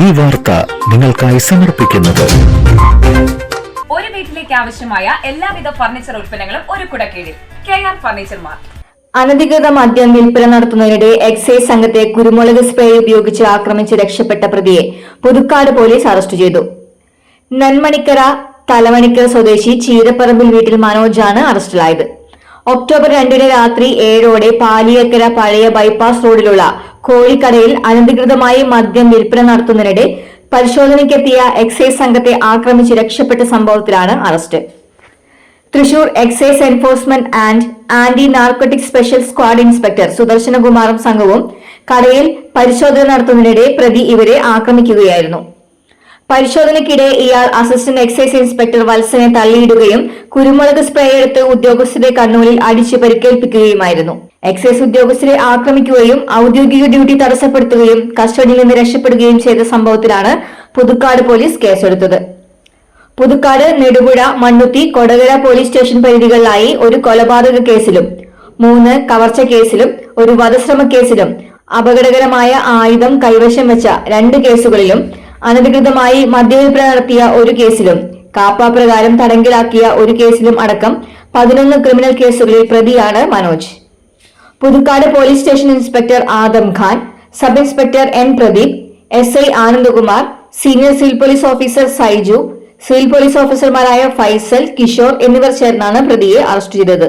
ഈ വാർത്ത നിങ്ങൾക്കായി സമർപ്പിക്കുന്നത്. ഒരു വീട്ടിലേക്ക് ആവശ്യമായ എല്ലാവിധ ഫർണിച്ചർ ഉൽപ്പന്നങ്ങളും ഒരു കുടക്കീഴിൽ. K R furniture mart. അനധികൃത മദ്യം വിൽപ്പന നടത്തുന്നതിനിടെ എക്സൈസ് സംഘത്തെ കുരുമുളക് സ്പ്രേ ഉപയോഗിച്ച് ആക്രമിച്ച് രക്ഷപ്പെട്ട പ്രതിയെ പുതുക്കാട് പോലീസ് അറസ്റ്റ് ചെയ്തു. നന്മണിക്കര തലമണിക്കര സ്വദേശി ചീരപ്പറമ്പിൽ വീട്ടിൽ മനോജാണ് അറസ്റ്റിലായത്. ഒക്ടോബർ രണ്ടിന് രാത്രി ഏഴോടെ പാലിയക്കര പഴയ ബൈപ്പാസ് റോഡിലുള്ള കോഴിക്കടയിൽ അനധികൃതമായി മദ്യം വിൽപ്പന നടത്തുന്നതിനിടെ പരിശോധനയ്ക്കെത്തിയ എക്സൈസ് സംഘത്തെ ആക്രമിച്ച് രക്ഷപ്പെട്ട സംഭവത്തിലാണ് arrest. Thrissur excise enforcement and anti narcotic special squad inspector സുദർശനകുമാറും സംഘവും കടയിൽ പരിശോധന നടത്തുന്നതിനിടെ പ്രതി ഇവരെ ആക്രമിക്കുകയായിരുന്നു. പരിശോധനയ്ക്കിടെ ഇയാൾ അസിസ്റ്റന്റ് എക്സൈസ് ഇൻസ്പെക്ടർ വത്സനെ തള്ളിയിടുകയും കുരുമുളക് സ്പ്രേ എടുത്ത് ഉദ്യോഗസ്ഥരുടെ കണ്ണൂരിൽ അടിച്ച് പരിക്കേൽപ്പിക്കുകയുമായിരുന്നു. എക്സൈസ് ഉദ്യോഗസ്ഥരെ ആക്രമിക്കുകയും ഔദ്യോഗിക ഡ്യൂട്ടി തടസ്സപ്പെടുത്തുകയും കസ്റ്റഡിയിൽ നിന്ന് രക്ഷപ്പെടുകയും ചെയ്ത സംഭവത്തിലാണ് പുതുക്കാട് പോലീസ് കേസെടുത്തത്. പുതുക്കാട് നെടുപുഴ മണ്ണുത്തി കൊടകര പോലീസ് സ്റ്റേഷൻ പരിധികളിലായി ഒരു കൊലപാതക കേസിലും മൂന്ന് കവർച്ച കേസിലും ഒരു വധശ്രമ കേസിലും അപകടകരമായ ആയുധം കൈവശം വെച്ച രണ്ട് കേസുകളിലും അനധികൃതമായി മദ്യവിൽപ്പന നടത്തിയ ഒരു കേസിലും കാപ്പാപ്രകാരം തടങ്കിലാക്കിയ ഒരു കേസിലും അടക്കം പതിനൊന്ന് ക്രിമിനൽ കേസുകളിൽ പ്രതിയാണ് Manoj. Puthukkad police station inspector Adam Khan sub inspector N Pradeep S I Anandakumar senior civil police officer Saiju civil police ഓഫീസർമാരായ ഫൈസൽ കിഷോർ എന്നിവർ ചേർന്നാണ് പ്രതിയെ അറസ്റ്റ് ചെയ്തത്.